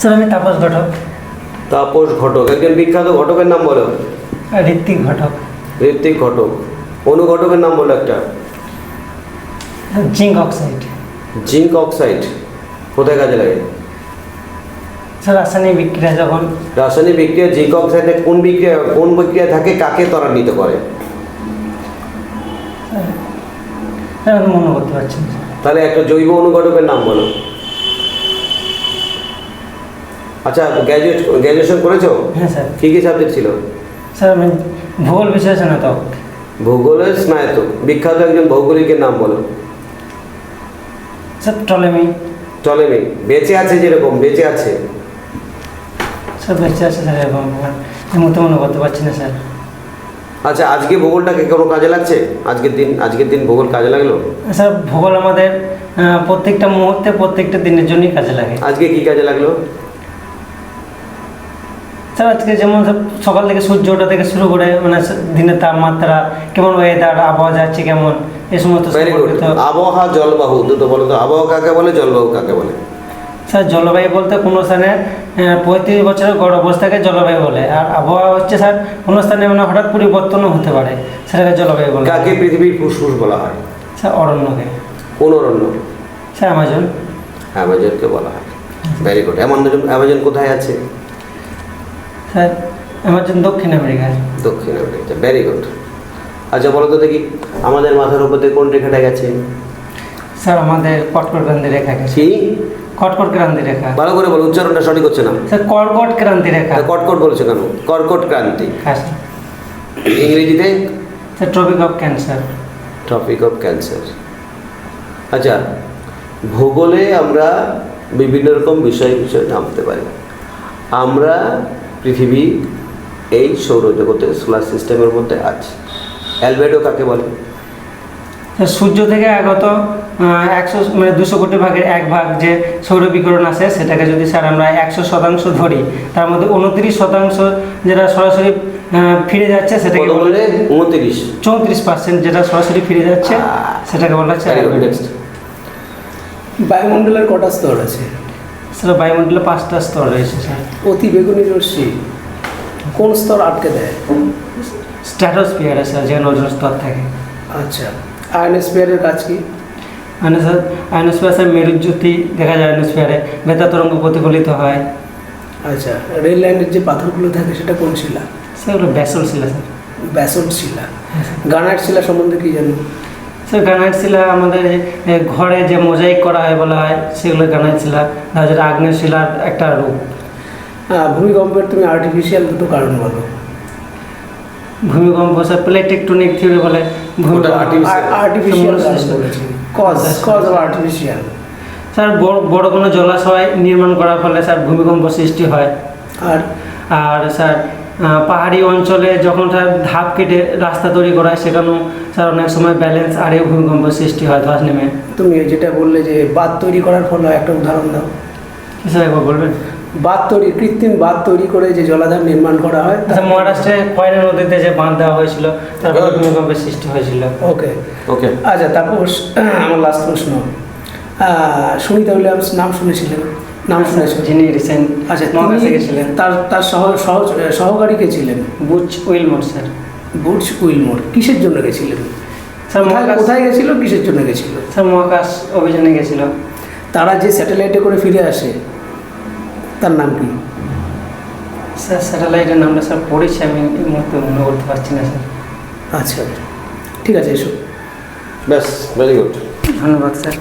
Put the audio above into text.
Sir আমি তাপস ঘটক তাপস ঘটক একজন বিখ্যাত ঘটকের নাম বলো। ঋত্বিক ঘটক। ঋত্বিক ঘটক অনু ঘটকের নাম বলো একটা। Zinc oxide. জিঙ্ক অক্সাইড কোথায় কাজে লাগে? স্যার রাসায়নিক বিক্রিয়া যখন। রাসায়নিক বিক্রিয়া জিঙ্ক অক্সাইডে কোন বিক্রিয়া কোন বিক্রিয়া থাকে কাকে ত্বরান্বিত করে? আমি মনে করতে পারছি না। তাহলে একটা জৈব অনুঘটকের নাম বলো। আচ্ছা গ্র্যাজুয়েট গ্র্যাজুয়েশন করেছ? হ্যাঁ স্যার। কী কী সাবজেক্ট ছিল? স্যার আমি ভূগোল বিষয়ে স্নাতক। ভূগোলের স্নায়তক বিখ্যাত একজন ভৌগোলিকের নাম বলো। Sir Ptolemy. নেই বেঁচে আছে যেরকম বেঁচে আছে। স্যার বেঁচে আছে স্যার এরকম। মুহূর্তে মনে করতে পারছি না স্যার। আচ্ছা আজকে ভূগোলটাকে কোনো কাজে লাগছে? আজকের দিন আজকের দিন ভূগোল কাজে লাগল? স্যার ভূগোল আমাদের প্রত্যেকটা মুহূর্তে প্রত্যেকটা দিনের জন্যই কাজে লাগে। আজকে কি কাজে লাগল? স্যার আজকে যেমন সকাল থেকে সূর্য ওঠা থেকে শুরু করে মানে দিনের তাপমাত্রা কেমন ওয়েদার আবহাওয়া যাচ্ছে কেমন এই সমস্ত আবহাওয়া জলবায়ু দুটো বলো তো আবহাওয়া কাকে বলে জলবায়ু কাকে বলে? স্যার জলবায়ু বলতে কোনো স্থানে পঁয়ত্রিশ বছরের গড় অবস্থাকে জলবায়ু বলে। আর আবহাওয়া হচ্ছে স্যার কোনো স্থানে মানে হঠাৎ পরিবর্তনও হতে পারে সেটাকে জলবায়ু বলে। কাকে পৃথিবীর ফুসফুস বলা হয়? স্যার অরণ্যকে। কোন অরণ্য? Sir Amazon. অ্যামাজনকে বলা হয়। ভেরি গুড অ্যামাজন অ্যামাজন কোথায় আছে? স্যার অ্যামাজন দক্ষিণ আমেরিকায় দক্ষিণ আমেরিকা ভেরি গুড আচ্ছা বলো তো দেখি আমাদের মাথার উপর দিয়ে কোন রেখাটা গেছে? স্যার আমাদের কটকট ক্রান্তি রেখা গেছে। কি? কটকট ক্রান্তি রেখা। ভালো করে বলো উচ্চারণটা সঠিক হচ্ছে না। স্যার কর্কট ক্রান্তি রেখা। কটকট বলছো কেন? কর্কট ক্রান্তি। হ্যাঁ ইংরেজিতে? Sir tropic of cancer topic of cancer আচ্ছা ভূগোলে আমরা বিভিন্ন রকম বিষয় বিষয় জানতে পারি। আমরা পৃথিবী এই সৌরজগতের সোলার সিস্টেমের মধ্যে আছে অ্যালবেডো কাকে বলে? সূর্য থেকে আগত একশো মানে দুশো কোটি ভাগের এক ভাগ যে সৌর বিকিরণ আছে সেটাকে যদি স্যার আমরা একশো শতাংশ ধরি তার মধ্যে উনত্রিশ শতাংশ যেটা সরাসরি ফিরে যাচ্ছে সেটাকে বলে উনত্রিশ। চৌত্রিশ পার্সেন্ট যেটা সরাসরি ফিরে যাচ্ছে সেটাকে বলা হচ্ছে. বায়ুমণ্ডলের কটা স্তর আছে? স্যার বায়ুমণ্ডলে পাঁচটা স্তর রয়েছে স্যার। অতি বেগুনি রশ্মি। কোন স্তর আটকে দেয়? স্ট্র্যাটোস্ফিয়ারে স্যার যেখানে ওজন স্তর থাকে। আচ্ছা। আয়নোস্ফিয়ারের কাজ কি? মানে স্যার আয়নোস্ফিয়ার স্যার মেরুজ্যোতি দেখা যায় আয়নোস্ফিয়ারে বেতা তরঙ্গ প্রতিফলিত হয়। আচ্ছা। রেল লাইনের যে পাথরগুলো থাকে সেটা কোন শিলা? সেগুলো ব্যাসল শিলা স্যার। ব্যাসল্ট শিলা। গ্রানাইট শিলা সম্বন্ধে কি জানো স্যার গ্রানাইট শিলা আমাদের ঘরে যে মোজাইক করা হয় বলা হয় সেগুলো গ্রানাইট শিলা। যায় আগ্নেয় শিলার একটা রূপ। ভূমিকম্পের তুমি আর্টিফিশিয়াল দুটো কারণ বলো। ভূমিকম্প স্যার প্লেট টেকটনিক থিওরি বলে artificial cause cause of artificial sir বড় বড় কোনো জলাশয় নির্মাণ করার ফলে স্যার ভূমিকম্প সৃষ্টি হয়। আর? আর স্যার পাহাড়ি অঞ্চলে যখন স্যার ধাপ কেটে রাস্তা তৈরি করা হয় সেখানেও স্যার অনেক সময় ব্যালেন্স আরে ভূমিকম্প সৃষ্টি হয় ধস নেমে। তুমি যেটা বললে যে বাঁধ তৈরি করার ফলে একটা উদাহরণ দাও। স্যার একবার বলবেন? বাঁধ তৈরি কৃত্রিম বাঁধ তৈরি করে যে জলাধার নির্মাণ করা হয় আচ্ছা মহারাষ্ট্রে কয়না নদীতে যে বাঁধ দেওয়া হয়েছিল তারপরে ভূমিকম্পের সৃষ্টি হয়েছিল। ওকে। ওকে। আচ্ছা তারপর আমার লাস্ট প্রশ্ন। আহ, সুনিতা উইলিয়ামস নাম শুনেছিলেন? নাম শুনেছেন যিনি রিসেন্ট আচ্ছা মহাকাশে গেছিলেন। তার তার সহ সহজ সহকারী কে ছিলেন? Butch Wilmore sir. Butch Wilmore. কিসের জন্য গেছিলেন? স্যার মহাকাশ কোথায় গেছিল? কিসের জন্য গেছিল? স্যার মহাকাশ অভিযানে গেছিল। তারা যে স্যাটেলাইটে করে ফিরে আসে তার নাম কি? স্যার স্যাটেলাইটের নামটা স্যার পড়েছি আমি এই মুহূর্তে মনে করতে পারছি না স্যার। আচ্ছা ঠিক আছে এসো। ব্যাস ভেরি গুড ধন্যবাদ স্যার।